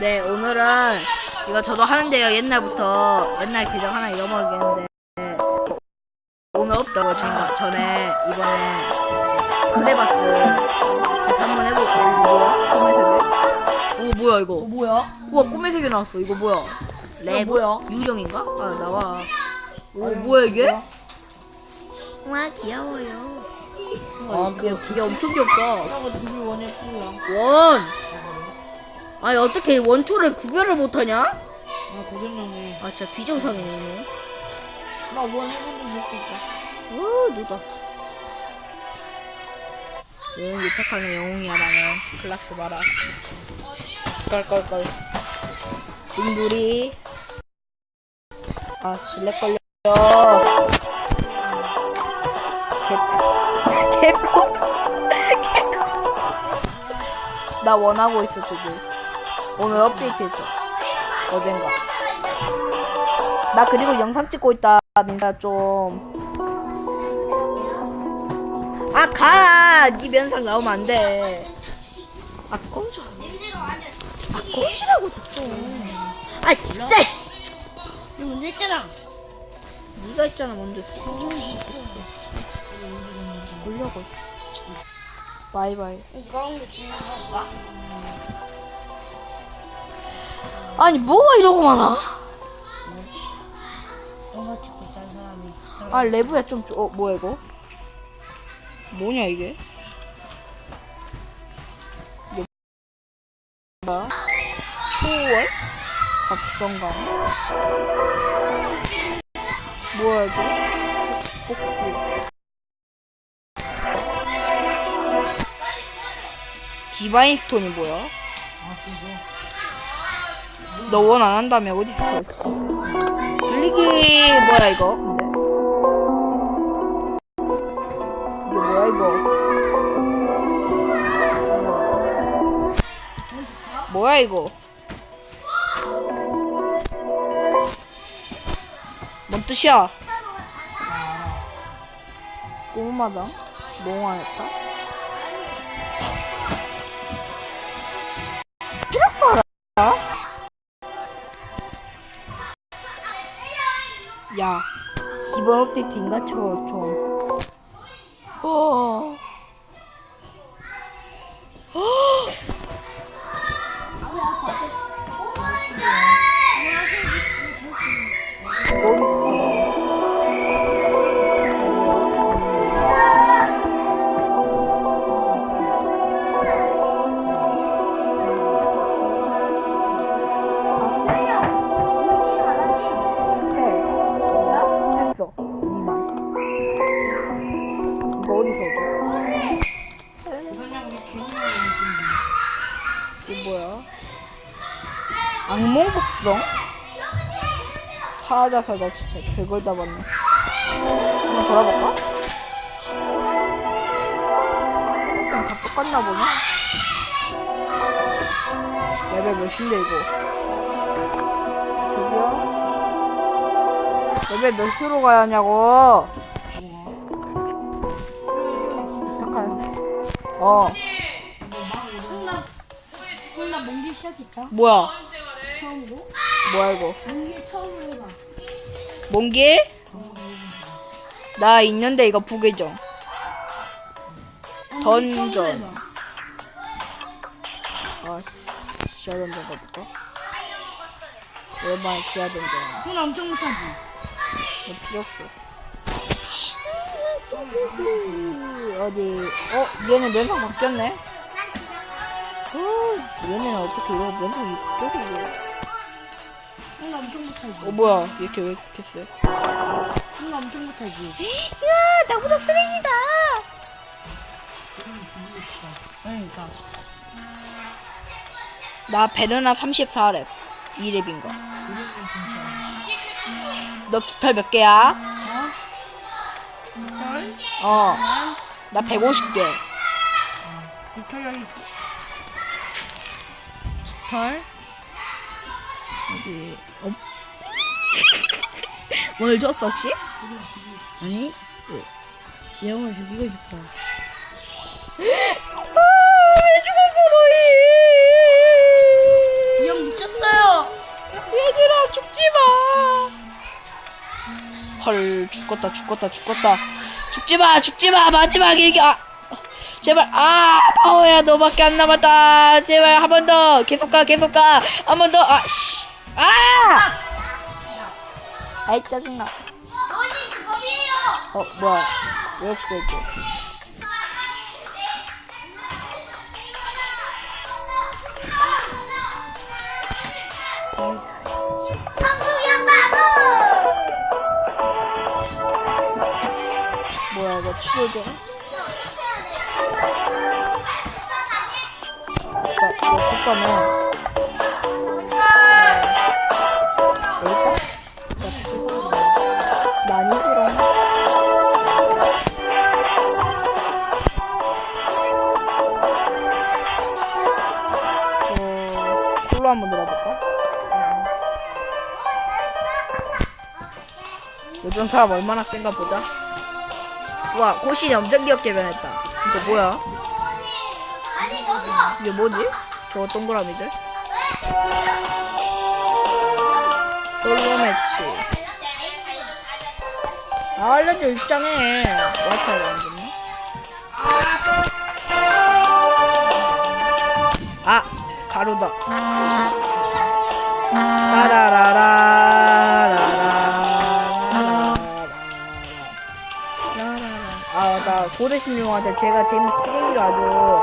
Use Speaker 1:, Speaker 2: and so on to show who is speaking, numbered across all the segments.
Speaker 1: 네, 오늘은 이거 저도 하는데요. 옛날부터 옛날 계정 하나 잃어먹었는데 오늘 없다고 제가 전에 이번에 그래봤어. 그래서 한번 해볼게요. 뭐야? 꿈의 세계? 오 뭐야 이거?
Speaker 2: 어, 뭐야?
Speaker 1: 우와 꿈의 세계 나왔어. 이거 뭐야? 랩
Speaker 2: 뭐야?
Speaker 1: 유령인가? 아 나와. 오 뭐야 이게?
Speaker 3: 와 귀여워요.
Speaker 1: 아 그게 그게 엄청 귀엽다.
Speaker 2: 이거. 원.
Speaker 1: 아니 어떻게 원투를 구별을 못하냐?
Speaker 2: 아 고장나네.
Speaker 1: 아 진짜 비정상이네.
Speaker 2: 나원 해보는 못 있다.
Speaker 1: 오 누다. 응 유탁하는 영웅이야 나는. 클라스 봐라. 깔깔깔. 둥두리. 아 실내 걸려. 개. 개코. 개코. 나 원하고 있어 지금. 오늘 업데이트했어. 어젠가. 나 그리고 영상 찍고 있다 민사 좀. 아 가! 네 면상 나오면 안 돼. 아 꺼져. 아 꺼지라고 좀. 아 진짜 씨.
Speaker 2: 이거 문제 있잖아.
Speaker 1: 네가 있잖아 먼저 씨. 보려고. 바이바이.
Speaker 2: 게 중요한 건가?
Speaker 1: 아니 뭐가 이러고 많아?
Speaker 2: 너가 찍고 있는 사람이.
Speaker 1: 아 레브야 좀 줘. 어 뭐야 이거? 뭐냐 이게? 이게 뭐야? 초월? 각성강? 뭐야 이거? 복부. 디바인 스톤이 뭐야?
Speaker 2: 아 그거.
Speaker 1: 너 원 안 한다며 어디 있어? 블리기 뭐야 이거? 근데 이게 뭐야 이거? 뭐야 이거? 뭔 뜻이야? 꼬마당 몽환했다. 야, 이번 업데이트인가? 저, 좀. 어. 뭐야? 악몽 속성? 사라져 살다 진짜 별걸 다 봤네. 한번 돌아볼까? 다 똑같나 보네. 레벨 몇인데 이거? 저기요? 레벨 몇으로 가야 하냐고? 잠깐. 어.
Speaker 2: 나 몽기 시작했다.
Speaker 1: 뭐야?
Speaker 2: 처음으로?
Speaker 1: 뭐야 이거?
Speaker 2: 몽기 처음으로 해봐.
Speaker 1: 먼 길? 나 있는데 이거 부계정. 던전. 아, 지하 던전 가볼까? 오랜만에 지하 던전.
Speaker 2: 손 엄청 못하지.
Speaker 1: 뭐 필요 없어. 어디? 어, 얘는 면상 바뀌었네. 어, 얘는 어떻게 이거 면상이 바뀌었어?
Speaker 2: 손 엄청 못하지.
Speaker 1: 어, 뭐야? 이렇게 왜 이렇게 세?
Speaker 2: 손 엄청 못하지.
Speaker 1: 야, 나보다 쓰레기다.
Speaker 2: 그러니까.
Speaker 1: 나 베르나 34렙 2렙인가 너 깃털 몇 개야?
Speaker 2: 털?
Speaker 1: 어나 150개
Speaker 2: 털 여기 있지.
Speaker 1: 털. 여기 어? 오늘 줬어 혹시?
Speaker 2: 아니 그, 영을 죽이고 싶어.
Speaker 1: 아왜 죽었어 너희
Speaker 2: 이형 미쳤어요. 얘들아 죽지마.
Speaker 1: 헐 죽겠다 죽겠다 죽겠다. 죽지마 죽지마 마지막에 이게 아. 제발 아 파워야 너밖에 안 남았다. 제발 한 번 더. 계속 가 계속 가. 한 번 더. 아씨. 아! 아이 짜증나. 어 뭐야. 왜 없어 이제 뭐야 이거 치료제 잠깐만 여기다 많이 싫어 어 콜로 한번 들어볼까? 요즘 사람 얼마나 센가 보자. 와, 고신이 엄청 귀엽게 변했다. 이거 뭐야? 이게 뭐지? 저거 동그라미들? 솔로 매치. 아, 알려줘, 입장해. 와이파이가 안 됐나? 아, 가루다. 아, 나 고대신용한테 제가 재밌게 가지고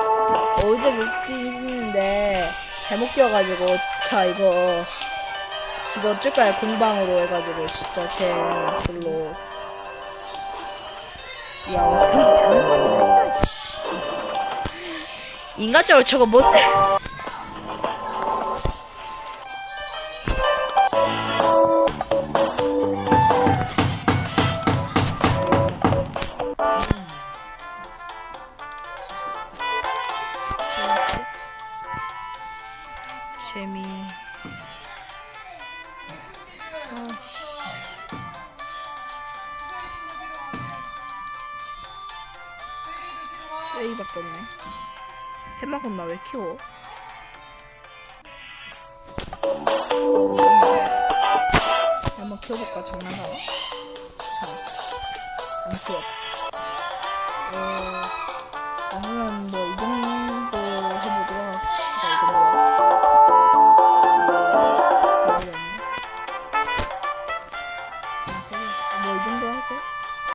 Speaker 1: 어제 먹긴 했는데 잘못 끼워가지고 진짜 이거 이거 어쩔까요 공방으로 해가지고 진짜 제 글로. 야 어떻게 잘못했다 인간적으로 저거 못해 A밖에 없네. 해마건 나왜 키워? 한번 키워볼까? 장난하나? 자, 안 키워. 어, 아니면 뭐, 이 정도